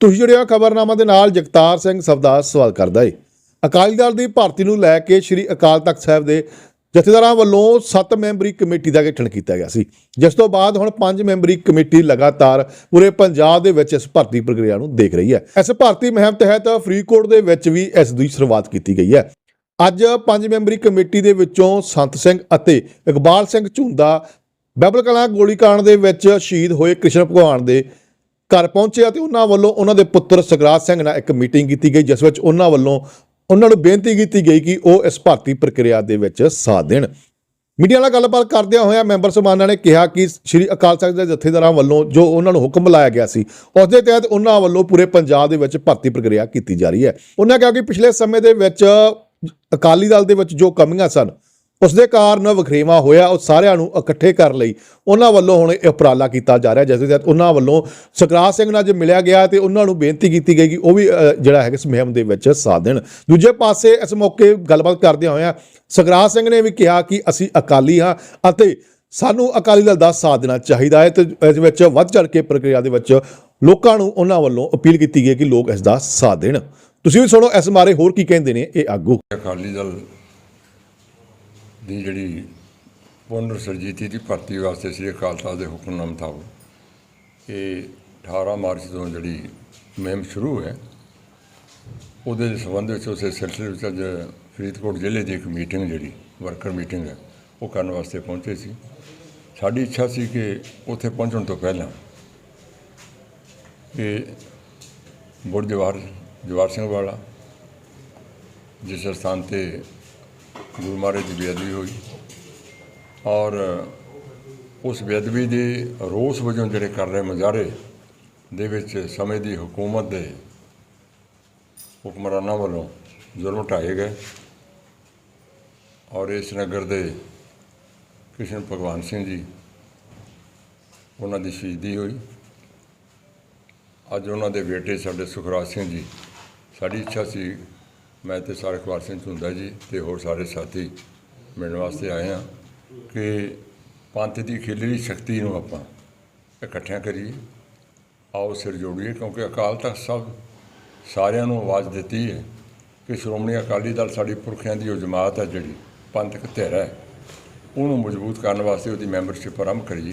ਤੁਸੀਂ ਜੁੜਿਆ ਖਬਰਨਾਮਾ ਦੇ ਨਾਲ ਜਗਤਾਰ ਸਿੰਘ ਸਵਦਾ ਸਵਾਲ ਕਰਦਾ ਹੈ ਅਕਾਲੀ ਦਲ ਦੀ ਭਰਤੀ ਨੂੰ ਲੈ ਕੇ ਸ੍ਰੀ ਅਕਾਲ ਤਖਤ ਸਾਹਿਬ ਦੇ ਜਥੇਦਾਰਾਂ ਵੱਲੋਂ 7 ਮੈਂਬਰੀ ਕਮੇਟੀ ਦਾ ਗਠਨ ਕੀਤਾ ਗਿਆ ਸੀ। ਜਿਸ ਤੋਂ ਬਾਅਦ ਹੁਣ 5 ਮੈਂਬਰੀ ਕਮੇਟੀ ਲਗਾਤਾਰ ਪੂਰੇ ਪੰਜਾਬ ਦੇ ਵਿੱਚ ਇਸ ਭਰਤੀ ਪ੍ਰਕਿਰਿਆ ਨੂੰ ਦੇਖ ਰਹੀ ਹੈ। ਇਸ ਭਰਤੀ ਮੁਹਿੰਮ ਤਹਿਤ ਫਰੀਦਕੋਟ ਦੇ ਵਿੱਚ ਵੀ ਇਸ ਦੀ ਸ਼ੁਰੂਆਤ ਕੀਤੀ ਗਈ ਹੈ। ਅੱਜ 5 ਮੈਂਬਰੀ ਕਮੇਟੀ ਦੇ ਵਿੱਚੋਂ ਸੰਤ ਸਿੰਘ ਅਤੇ ਇਕਬਾਲ ਸਿੰਘ ਝੁੰਦਾ ਬਾਈਬਲ ਕਲਾਂ ਗੋਲੀकांड ਦੇ ਵਿੱਚ ਸ਼ਹੀਦ ਹੋਏ ਕ੍ਰਿਸ਼ਨ ਭਗਵਾਨ ਦੇ ਘਰ ਪਹੁੰਚਿਆ ਅਤੇ ਉਹਨਾਂ ਵੱਲੋਂ ਉਹਨਾਂ ਦੇ ਪੁੱਤਰ ਸਗਰਾਜ ਸਿੰਘ ਨਾਲ ਇੱਕ ਮੀਟਿੰਗ ਕੀਤੀ ਗਈ, ਜਿਸ ਵਿੱਚ ਉਹਨਾਂ ਵੱਲੋਂ ਉਹਨਾਂ ਨੂੰ ਬੇਨਤੀ ਕੀਤੀ ਗਈ ਕਿ ਉਹ ਇਸ ਭਰਤੀ ਪ੍ਰਕਿਰਿਆ ਦੇ ਵਿੱਚ ਸਾਥ ਦੇਣ। ਮੀਡੀਆ ਨਾਲ ਗੱਲਬਾਤ ਕਰਦਿਆਂ ਹੋਇਆ ਮੈਂਬਰ ਸਮਾਨਾਂ ਨੇ ਕਿਹਾ ਕਿ ਸ੍ਰੀ ਅਕਾਲ ਤਖਤ ਦੇ ਜਥੇਦਾਰਾਂ ਵੱਲੋਂ ਜੋ ਉਹਨਾਂ ਨੂੰ ਹੁਕਮ ਲਾਇਆ ਗਿਆ ਸੀ, ਉਸ ਦੇ ਤਹਿਤ ਉਹਨਾਂ ਵੱਲੋਂ ਪੂਰੇ ਪੰਜਾਬ ਦੇ ਵਿੱਚ ਭਰਤੀ ਪ੍ਰਕਿਰਿਆ ਕੀਤੀ ਜਾ ਰਹੀ ਹੈ। ਉਹਨਾਂ ਕਿਹਾ ਕਿ ਪਿਛਲੇ ਸਮੇਂ ਦੇ ਵਿੱਚ ਅਕਾਲੀ ਦਲ ਦੇ ਵਿੱਚ ਜੋ ਕਮੀਆਂ ਸਨ ਉਸ ਦੇ ਕਾਰਨ ਵਖਰੇਵਾ ਹੋਇਆ, ਉਹ ਸਾਰਿਆਂ ਨੂੰ ਇਕੱਠੇ ਕਰਨ ਲਈ। ਉਹਨਾਂ ਵੱਲੋਂ ਹੁਣ ਇਹ ਉਪਰਾਲਾ ਕੀਤਾ ਜਾ ਰਿਹਾ, ਜਿਸ ਦੇ ਤਹਿਤ ਉਹਨਾਂ ਵੱਲੋਂ ਸੁਖਰਾਜ ਸਿੰਘ ਨਾਲ ਜੇ ਮਿਲਿਆ ਗਿਆ ਤੇ ਉਹਨਾਂ ਨੂੰ ਬੇਨਤੀ ਕੀਤੀ ਗਈ ਕਿ ਉਹ ਵੀ ਜਿਹੜਾ ਹੈ ਇਸ ਮੁਹਿੰਮ ਦੇ ਵਿੱਚ ਸਾਥ ਦੇਣ। ਦੂਜੇ ਪਾਸੇ ਇਸ ਮੌਕੇ ਗੱਲਬਾਤ ਕਰਦਿਆਂ ਹੋਇਆਂ ਸੁਖਰਾਜ ਸਿੰਘ ਨੇ ਵੀ ਕਿਹਾ ਕਿ ਅਸੀਂ ਅਕਾਲੀ ਹਾਂ ਅਤੇ ਸਾਨੂੰ ਅਕਾਲੀ ਦਲ ਦਾ ਸਾਥ ਦੇਣਾ ਚਾਹੀਦਾ ਹੈ ਤੇ ਇਸ ਵਿੱਚ ਵੱਧ ਚੜ ਕੇ ਪ੍ਰਕਿਰਿਆ ਦੇ ਵਿੱਚ ਲੋਕਾਂ ਨੂੰ ਉਹਨਾਂ ਵੱਲੋਂ ਅਪੀਲ ਕੀਤੀ ਗਈ ਹੈ ਕਿ ਲੋਕ ਇਸ ਦਾ ਸਾਥ ਦੇਣ। ਤੁਸੀਂ ਵੀ ਸੁਣੋ, ਇਸ ਬਾਰੇ ਹੋਰ ਕੀ ਕਹਿੰਦੇ ਨੇ, ਇਹ ਆਗੂ। ਅਕਾਲੀ ਦਲ ਦੀ ਜਿਹੜੀ ਪੁਨਰ ਸਰਜੀਤੀ ਦੀ ਭਰਤੀ ਵਾਸਤੇ ਸ੍ਰੀ ਅਕਾਲ ਤਖਤ ਦੇ ਹੁਕਮਨਾਮੇ ਮੁਤਾਬਕ ਇਹ 18 ਮਾਰਚ ਤੋਂ ਜਿਹੜੀ ਮੁਹਿੰਮ ਸ਼ੁਰੂ ਹੈ, ਉਹਦੇ ਸੰਬੰਧ ਵਿੱਚ ਉਸੇ ਸਿਲਸਿਲੇ ਵਿੱਚ ਅੱਜ ਫਰੀਦਕੋਟ ਜ਼ਿਲ੍ਹੇ ਦੀ ਇੱਕ ਮੀਟਿੰਗ ਜਿਹੜੀ ਵਰਕਰ ਮੀਟਿੰਗ ਹੈ, ਉਹ ਕਰਨ ਵਾਸਤੇ ਪਹੁੰਚੇ ਸੀ। ਸਾਡੀ ਇੱਛਾ ਸੀ ਕਿ ਉੱਥੇ ਪਹੁੰਚਣ ਤੋਂ ਪਹਿਲਾਂ ਇਹ ਬੁੜ ਜਵਾਹਰ ਜਵਾਹਰ ਸਿੰਘ ਵਾਲਾ ਜਿਸ ਸਥਾਨ ਤੇ ਗੁਰੂ ਮਹਾਰਾਜ ਦੀ ਬੇਅਦਬੀ ਹੋਈ। ਔਰ ਉਸ ਬੇਅਦਬੀ ਦੇ ਰੋਸ ਵਜੋਂ ਜਿਹੜੇ ਕਰ ਰਹੇ ਮੁਜ਼ਾਹਰੇ ਦੇ ਵਿੱਚ ਸਮੇਂ ਦੀ ਹਕੂਮਤ ਦੇ ਹੁਕਮਰਾਨਾਂ ਵੱਲੋਂ ਜ਼ੁਲਮ ਢਾਏ ਗਏ। ਔਰ ਇਸ ਨਗਰ ਦੇ ਕ੍ਰਿਸ਼ਨ ਭਗਵਾਨ ਸਿੰਘ ਜੀ ਉਹਨਾਂ ਦੀ ਸ਼ਹੀਦੀ ਹੋਈ। ਅੱਜ ਉਹਨਾਂ ਦੇ ਬੇਟੇ ਸਾਡੇ ਸੁਖਰਾਜ ਸਿੰਘ ਜੀ, ਸਾਡੀ ਇੱਛਾ ਸੀ ਮੈਂ ਤੇ ਸਾਰੇ ਕੁਮਾਰ ਸਿੰਘ ਝੁੰਦਾ ਜੀ ਤੇ ਹੋਰ ਸਾਰੇ ਸਾਥੀ ਮਿਲਣ ਵਾਸਤੇ ਆਏ ਹਾਂ ਕਿ ਪੰਥ ਦੀ ਖਿਲਰੀ ਸ਼ਕਤੀ ਨੂੰ ਆਪਾਂ ਇਕੱਠਿਆਂ ਕਰੀਏ। ਆਓ ਸਿਰ ਜੋੜੀਏ ਕਿਉਂਕਿ ਅਕਾਲ ਤਖਤ ਸਾਹਿਬ ਸਾਰਿਆਂ ਨੂੰ ਆਵਾਜ਼ ਦਿੱਤੀ ਹੈ ਕਿ ਸ਼੍ਰੋਮਣੀ ਅਕਾਲੀ ਦਲ ਸਾਡੀ ਪੁਰਖਿਆਂ ਦੀ ਉਹ ਜਮਾਤ ਹੈ ਜਿਹੜੀ ਪੰਥਕ ਧਿਰ ਹੈ। ਉਹਨੂੰ ਮਜ਼ਬੂਤ ਕਰਨ ਵਾਸਤੇ ਉਹਦੀ ਮੈਂਬਰਸ਼ਿਪ ਆਰੰਭ ਕਰੀਏ।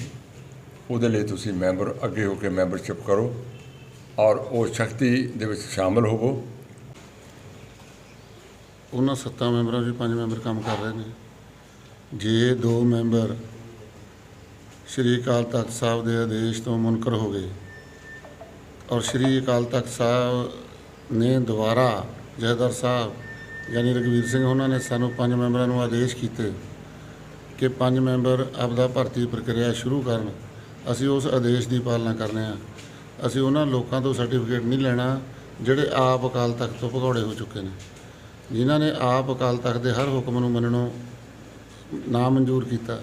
ਉਹਦੇ ਲਈ ਤੁਸੀਂ ਮੈਂਬਰ ਅੱਗੇ ਹੋ ਕੇ ਮੈਂਬਰਸ਼ਿਪ ਕਰੋ ਔਰ ਉਹ ਸ਼ਕਤੀ ਦੇ ਵਿੱਚ ਸ਼ਾਮਲ ਹੋਵੋ। ਉਹਨਾਂ ਸੱਤਾਂ ਮੈਂਬਰਾਂ 'ਚ ਪੰਜ ਮੈਂਬਰ ਕੰਮ ਕਰ ਰਹੇ ਨੇ। ਜੇ ਦੋ ਮੈਂਬਰ ਸ਼੍ਰੀ ਅਕਾਲ ਤਖਤ ਸਾਹਿਬ ਦੇ ਆਦੇਸ਼ ਤੋਂ ਮੁਨਕਰ ਹੋ ਗਏ ਔਰ ਸ਼੍ਰੀ ਅਕਾਲ ਤਖਤ ਸਾਹਿਬ ਨੇ ਦੁਬਾਰਾ ਜਹਦਰ ਸਾਹਿਬ ਯਾਨੀ ਰਘਵੀਰ ਸਿੰਘ ਉਹਨਾਂ ਨੇ ਸਾਨੂੰ ਪੰਜ ਮੈਂਬਰਾਂ ਨੂੰ ਆਦੇਸ਼ ਕੀਤੇ ਕਿ ਪੰਜ ਮੈਂਬਰ ਆਪਦਾ ਭਰਤੀ ਪ੍ਰਕਿਰਿਆ ਸ਼ੁਰੂ ਕਰਨ। ਅਸੀਂ ਉਸ ਆਦੇਸ਼ ਦੀ ਪਾਲਣਾ ਕਰਨੇ ਆ। ਅਸੀਂ ਉਹਨਾਂ ਲੋਕਾਂ ਤੋਂ ਸਰਟੀਫਿਕੇਟ ਨਹੀਂ ਲੈਣਾ ਜਿਹੜੇ ਆਪ ਅਕਾਲ ਤਖਤ ਤੋਂ ਭਗੌੜੇ ਹੋ ਚੁੱਕੇ ਨੇ। ਜਿਨ੍ਹਾਂ ਨੇ ਆਪ ਅਕਾਲ ਤਖਤ ਦੇ ਹਰ ਹੁਕਮ ਨੂੰ ਮੰਨਣੋਂ ਨਾ ਮਨਜ਼ੂਰ ਕੀਤਾ,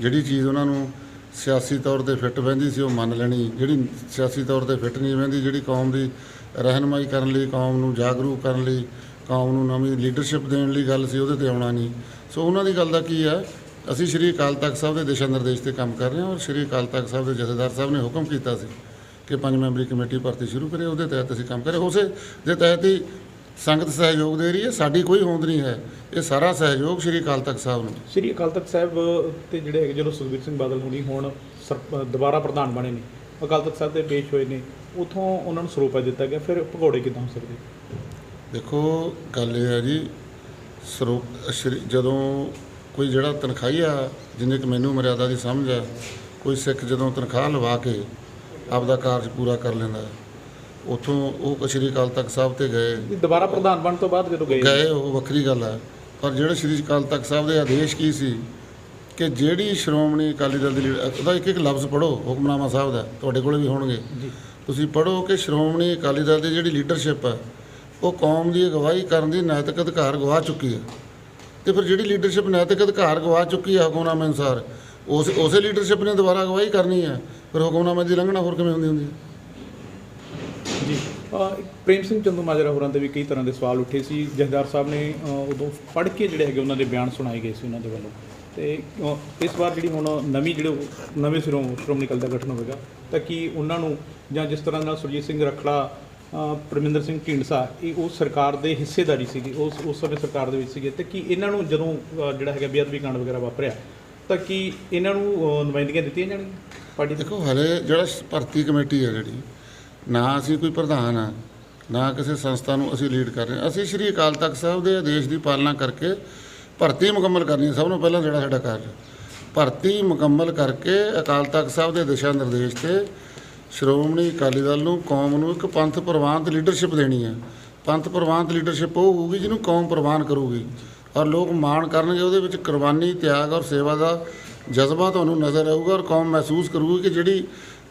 ਜਿਹੜੀ ਚੀਜ਼ ਉਹਨਾਂ ਨੂੰ ਸਿਆਸੀ ਤੌਰ ਤੇ ਫਿੱਟ ਬਹਿੰਦੀ ਸੀ ਉਹ ਮੰਨ ਲੈਣੀ, ਜਿਹੜੀ ਸਿਆਸੀ ਤੌਰ ਤੇ ਫਿੱਟ ਨਹੀਂ ਬਹਿੰਦੀ, ਜਿਹੜੀ ਕੌਮ ਦੀ ਰਹਿਨਮਾਈ ਕਰਨ ਲਈ, ਕੌਮ ਨੂੰ ਜਾਗਰੂਕ ਕਰਨ ਲਈ, ਕੌਮ ਨੂੰ ਨਵੀਂ ਲੀਡਰਸ਼ਿਪ ਦੇਣ ਲਈ ਗੱਲ ਸੀ, ਉਹਦੇ ਤੇ ਆਉਣਾ ਨਹੀਂ। ਸੋ ਉਹਨਾਂ ਦੀ ਗੱਲ ਦਾ ਕੀ ਹੈ, ਅਸੀਂ ਸ਼੍ਰੀ ਅਕਾਲ ਤਖਤ ਸਾਹਿਬ ਦੇ ਦਿਸ਼ਾ ਨਿਰਦੇਸ਼ ਤੇ ਕੰਮ ਕਰ ਰਹੇ ਹਾਂ ਔਰ ਸ਼੍ਰੀ ਅਕਾਲ ਤਖਤ ਸਾਹਿਬ ਦੇ ਜਥੇਦਾਰ ਸਾਹਿਬ ਨੇ ਹੁਕਮ ਕੀਤਾ ਸੀ ਕਿ ਪੰਜ ਮੈਂਬਰੀ ਕਮੇਟੀ ਭਰਤੀ ਸ਼ੁਰੂ ਕਰੇ, ਉਹਦੇ ਤਹਿਤ ਅਸੀਂ ਕੰਮ ਕਰੇ। ਉਸੇ ਦੇ ਤਹਿਤ ਹੀ ਸੰਗਤ ਸਹਿਯੋਗ ਦੇ ਰਹੀ ਹੈ ਸਾਡੀ ਕੋਈ ਹੋਂਦ ਨਹੀਂ ਹੈ। ਇਹ ਸਾਰਾ ਸਹਿਯੋਗ ਸ਼੍ਰੀ ਅਕਾਲ ਤਖਤ ਸਾਹਿਬ ਨੂੰ। ਸ੍ਰੀ ਅਕਾਲ ਤਖਤ ਸਾਹਿਬ ਤੇ ਜਿਹੜੇ ਹੈਗੇ ਜਦੋਂ ਸੁਖਬੀਰ ਸਿੰਘ ਬਾਦਲ ਹੁਣੀ ਹੁਣ ਦੁਬਾਰਾ ਪ੍ਰਧਾਨ ਬਣੇ ਨੇ ਅਕਾਲ ਤਖਤ ਸਾਹਿਬ ਤੇ ਪੇਸ਼ ਹੋਏ ਨੇ ਉਥੋਂ ਉਹਨਾਂ ਨੂੰ ਸਰੋਪਾ ਦਿੱਤਾ ਗਿਆ ਫਿਰ ਭਗੌੜੇ ਕਿਦਾਂ ਹੋ ਸਕਦੇ? ਦੇਖੋ ਗੱਲ ਇਹ ਹੈ ਜੀ ਸਰੋ ਸ਼੍ਰੀ- ਜਦੋਂ ਕੋਈ ਜਿਹੜਾ ਤਨਖਾਹੀ ਆ ਜਿੰਨੇ ਕਿ ਮੈਨੂੰ ਮਰਿਆਦਾ ਦੀ ਸਮਝ ਆ ਕੋਈ ਸਿੱਖ ਜਦੋਂ ਤਨਖਾਹ ਲਵਾ ਕੇ ਆਪਦਾ ਕਾਰਜ ਪੂਰਾ ਕਰ ਲੈਂਦਾ ਉਥੋਂ ਉਹ ਸ਼੍ਰੀ ਅਕਾਲ ਤਖਤ ਸਾਹਿਬ ਤੇ ਗਏ। ਦੁਬਾਰਾ ਪ੍ਰਧਾਨ ਬਣਨ ਤੋਂ ਬਾਅਦ ਜਦੋਂ ਗਏ। ਗਏ ਉਹ ਵੱਖਰੀ ਗੱਲ ਹੈ। ਪਰ ਜਿਹੜੇ ਸ਼੍ਰੀ ਅਕਾਲ ਤਖਤ ਸਾਹਿਬ ਦੇ ਆਦੇਸ਼ ਕੀ ਸੀ? ਕਿ ਜਿਹੜੀ ਸ਼੍ਰੋਮਣੀ ਅਕਾਲੀ ਦਲ ਦੀ ਉਹਦਾ ਇੱਕ ਇੱਕ ਲਫ਼ਜ਼ ਪੜੋ ਹੁਕਮਨਾਮਾ ਸਾਹਿਬ ਦਾ ਤੁਹਾਡੇ ਕੋਲੇ ਵੀ ਹੋਣਗੇ। ਤੁਸੀਂ ਪੜੋ ਕਿ ਸ਼੍ਰੋਮਣੀ ਅਕਾਲੀ ਦਲ ਦੀ ਜਿਹੜੀ ਲੀਡਰਸ਼ਿਪ ਹੈ ਉਹ ਕੌਮ ਦੀ ਅਗਵਾਈ ਕਰਨ ਦੀ ਨੈਤਿਕ ਅਧਿਕਾਰ ਗਵਾ ਚੁੱਕੀ ਹੈ। ਤੇ ਫਿਰ ਜਿਹੜੀ ਲੀਡਰਸ਼ਿਪ ਨੈਤਿਕ ਅਧਿਕਾਰ ਗਵਾ ਚੁੱਕੀ ਹੈ ਹੁਕਮਨਾਮੇ ਅਨੁਸਾਰ ਉਸ ਉਸੇ ਲੀਡਰਸ਼ਿਪ ਨੇ ਦੁਬਾਰਾ ਅਗਵਾਈ ਕਰਨੀ ਹੈ। ਫਿਰ ਹੁਕਮਨਾਮੇ ਦੀ ਲੰਘਣਾ ਹੋਰ ਕਿਵੇਂ ਹੁੰਦੀ ਹੁੰਦੀ ਹੈ? ਜੀ। ਪ੍ਰੇਮ ਸਿੰਘ ਚੰਦੂ ਮਾਜਰਾ ਹੋਰਾਂ ਦੇ ਵੀ ਕਈ ਤਰ੍ਹਾਂ ਦੇ ਸਵਾਲ ਉੱਠੇ ਸੀ। ਜਹਦਾਰ ਸਾਹਿਬ ਨੇ ਉਦੋਂ ਪੜ੍ਹ ਕੇ ਜਿਹੜੇ ਹੈਗੇ ਉਹਨਾਂ ਦੇ ਬਿਆਨ ਸੁਣਾਏ ਗਏ ਸੀ ਉਹਨਾਂ ਦੇ ਵੱਲੋਂ। ਤੇ ਇਸ ਵਾਰ ਜਿਹੜੀ ਹੁਣ ਨਵੀਂ ਜਿਹੜੇ ਨਵੇਂ ਸਿਰੋਂ ਸ਼੍ਰੋਮਣੀ ਅਕਾਲੀ ਦਾ ਗਠਨ ਹੋਵੇਗਾ, ਤਾਂ ਕੀ ਉਹਨਾਂ ਨੂੰ ਜਾਂ ਜਿਸ ਤਰ੍ਹਾਂ ਨਾਲ ਸੁਰਜੀਤ ਸਿੰਘ ਰਖੜਾ ਪਰਮਿੰਦਰ ਸਿੰਘ ਢੀਂਡਸਾ, ਇਹ ਉਹ ਸਰਕਾਰ ਦੇ ਹਿੱਸੇਦਾਰੀ ਸੀਗੀ, ਉਸ ਉਸ ਸਮੇਂ ਸਰਕਾਰ ਦੇ ਵਿੱਚ ਸੀਗੇ, ਤੇ ਕੀ ਇਹਨਾਂ ਨੂੰ ਜਦੋਂ ਜਿਹੜਾ ਹੈਗਾ ਬੇਅਦਬੀ ਕਾਂਡ ਵਗੈਰਾ ਵਾਪਰਿਆ, ਤਾਂ ਕੀ ਇਹਨਾਂ ਨੂੰ ਨੁਮਾਇੰਦਗੀਆਂ ਦਿੱਤੀਆਂ ਜਾਣਗੀਆਂ? ਪਾਰਟੀ ਦੇਖੋ, ਹਲੇ ਜਿਹੜਾ ਭਰਤੀ ਕਮੇਟੀ ਹੈ ਜਿਹੜੀ ਨਾ ਅਸੀਂ ਕੋਈ ਪ੍ਰਧਾਨ ਆ, ਨਾ ਕਿਸੇ ਸੰਸਥਾ ਨੂੰ ਅਸੀਂ ਲੀਡ ਕਰ ਰਹੇ ਹਾਂ। ਅਸੀਂ ਸ਼੍ਰੀ ਅਕਾਲ ਤਖਤ ਸਾਹਿਬ ਦੇ ਆਦੇਸ਼ ਦੀ ਪਾਲਣਾ ਕਰਕੇ ਭਰਤੀ ਮੁਕੰਮਲ ਕਰਨੀ ਹੈ। ਸਭ ਨੂੰ ਪਹਿਲਾਂ ਜਿਹੜਾ ਸਾਡਾ ਕਾਰਜ ਭਰਤੀ ਮੁਕੰਮਲ ਕਰਕੇ ਅਕਾਲ ਤਖਤ ਸਾਹਿਬ ਦੇ ਦਿਸ਼ਾ ਨਿਰਦੇਸ਼ ਤੇ ਸ਼੍ਰੋਮਣੀ ਅਕਾਲੀ ਦਲ ਨੂੰ, ਕੌਮ ਨੂੰ ਇੱਕ ਪੰਥ ਪ੍ਰਵਾਨਤ ਲੀਡਰਸ਼ਿਪ ਦੇਣੀ ਹੈ। ਪੰਥ ਪ੍ਰਵਾਨਤ ਲੀਡਰਸ਼ਿਪ ਉਹ ਹੋਊਗੀ ਜਿਹਨੂੰ ਕੌਮ ਪ੍ਰਵਾਨ ਕਰੂਗੀ। ਔਰ ਲੋਕ ਮਾਣ ਕਰਨਗੇ, ਉਹਦੇ ਵਿੱਚ ਕੁਰਬਾਨੀ, ਤਿਆਗ ਔਰ ਸੇਵਾ ਦਾ ਜਜ਼ਬਾ ਤੁਹਾਨੂੰ ਨਜ਼ਰ ਆਊਗਾ ਔਰ ਕੌਮ ਮਹਿਸੂਸ ਕਰੂਗੀ ਕਿ ਜਿਹੜੀ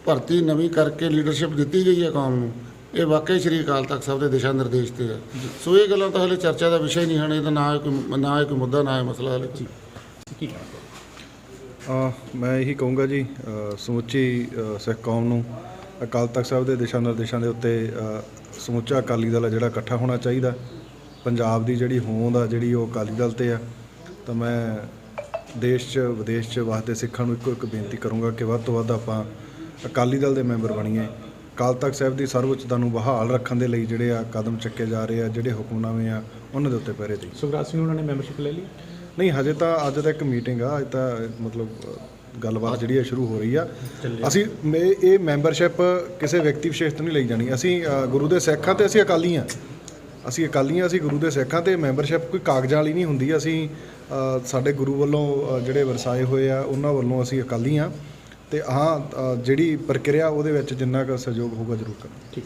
ਭਰਤੀ ਨਵੀਂ ਕਰਕੇ ਲੀਡਰਸ਼ਿਪ ਦਿੱਤੀ ਗਈ ਹੈ ਕੌਮ ਨੂੰ। ਇਹ ਵਾਕਈ ਸ਼੍ਰੀ ਅਕਾਲ ਤਖਤ ਸਾਹਿਬ ਦੇ ਦਿਸ਼ਾ ਨਿਰਦੇਸ਼ ਤੇ ਹੈ। ਸੋ ਇਹ ਗੱਲਾਂ ਤਾਂ ਹਲੇ ਚਰਚਾ ਦਾ ਵਿਸ਼ਾ ਹੀ ਨਹੀਂ ਹਨ। ਇਹਦਾ ਨਾ ਇਹ ਕੋਈ ਨਾ ਕੋਈ ਮੁੱਦਾ ਨਾ ਇਹ ਮਸਲਾ ਹਲੇ। ਕੀ ਅ, ਮੈਂ ਇਹੀ ਕਹੂੰਗਾ ਜੀ ਸਮੁੱਚੀ ਸਿੱਖ ਕੌਮ ਨੂੰ ਅਕਾਲ ਤਖਤ ਸਾਹਿਬ ਦੇ ਦਿਸ਼ਾ ਨਿਰਦੇਸ਼ਾਂ ਦੇ ਉੱਤੇ ਸਮੁੱਚਾ ਅਕਾਲੀ ਦਲ ਆ ਜਿਹੜਾ ਇਕੱਠਾ ਹੋਣਾ ਚਾਹੀਦਾ। ਪੰਜਾਬ ਦੀ ਜਿਹੜੀ ਹੋਂਦ ਆ ਜਿਹੜੀ ਉਹ ਅਕਾਲੀ ਦਲ ਤੇ ਆ ਤਾਂ ਮੈਂ ਦੇਸ਼ 'ਚ ਵਿਦੇਸ਼ 'ਚ ਵਾਸਤੇ ਸਿੱਖਾਂ ਨੂੰ ਇੱਕੋ ਇੱਕ ਬੇਨਤੀ ਕਰੂੰਗਾ ਕਿ ਵੱਧ ਤੋਂ ਵੱਧ ਆਪਾਂ ਅਕਾਲੀ ਦਲ ਦੇ ਮੈਂਬਰ ਬਣੀਏ ਅਕਾਲ ਤਖਤ ਸਾਹਿਬ ਦੀ ਸਰਵਉੱਚਤਾ ਨੂੰ ਬਹਾਲ ਰੱਖਣ ਦੇ ਲਈ ਜਿਹੜੇ ਆ ਕਦਮ ਚੱਕੇ ਜਾ ਰਹੇ ਆ ਜਿਹੜੇ ਹੁਕਮਨਾਮੇ ਆ ਉਹਨਾਂ ਦੇ ਉੱਤੇ ਪਹਿਰੇ ਦੀ ਸੁਖਰਾਜ ਸਿੰਘ ਉਹਨਾਂ ਨੇ ਮੈਂਬਰਸ਼ਿਪ ਲੈ ਲਈ? ਨਹੀਂ ਹਜੇ ਤਾਂ ਅੱਜ ਤਾਂ ਇੱਕ ਮੀਟਿੰਗ ਆ ਅੱਜ ਤਾਂ ਮਤਲਬ ਗੱਲਬਾਤ ਜਿਹੜੀ ਹੈ ਸ਼ੁਰੂ ਹੋ ਰਹੀ ਆ। ਅਸੀਂ ਮੇ- ਇਹ ਮੈਂਬਰਸ਼ਿਪ ਕਿਸੇ ਵਿਅਕਤੀ ਵਿਸ਼ੇਸ਼ ਤੋਂ ਨਹੀਂ ਲਈ ਜਾਣੀ। ਅਸੀਂ ਗੁਰੂ ਦੇ ਸਿੱਖਾਂ ਤੇ ਅਸੀਂ ਅਕਾਲੀ ਆ। ਅਸੀਂ ਅਕਾਲੀ ਹਾਂ ਅਸੀਂ ਗੁਰੂ ਦੇ ਸਿੱਖਾਂ ਤੇ ਮੈਂਬਰਸ਼ਿਪ ਕੋਈ ਕਾਗਜ਼ਾਂ ਵਾਲੀ ਨਹੀਂ ਹੁੰਦੀ। ਅਸੀਂ ਸਾਡੇ ਗੁਰੂ ਵੱਲੋਂ ਜਿਹੜੇ ਵਰਸਾਏ ਹੋਏ ਆ ਉਹਨਾਂ ਵੱਲੋਂ ਅਸੀਂ ਅਕਾਲੀ ਆ। ਤੇ ਹਾਂ ਅ, ਜਿਹੜੀ ਪ੍ਰਕਿਰਿਆ ਉਹਦੇ ਵਿੱਚ ਜਿੰਨਾ ਕੁ ਸਹਿਯੋਗ ਹੋਊਗਾ ਜ਼ਰੂਰ ਕਰਾਂਗੇ। ਠੀਕ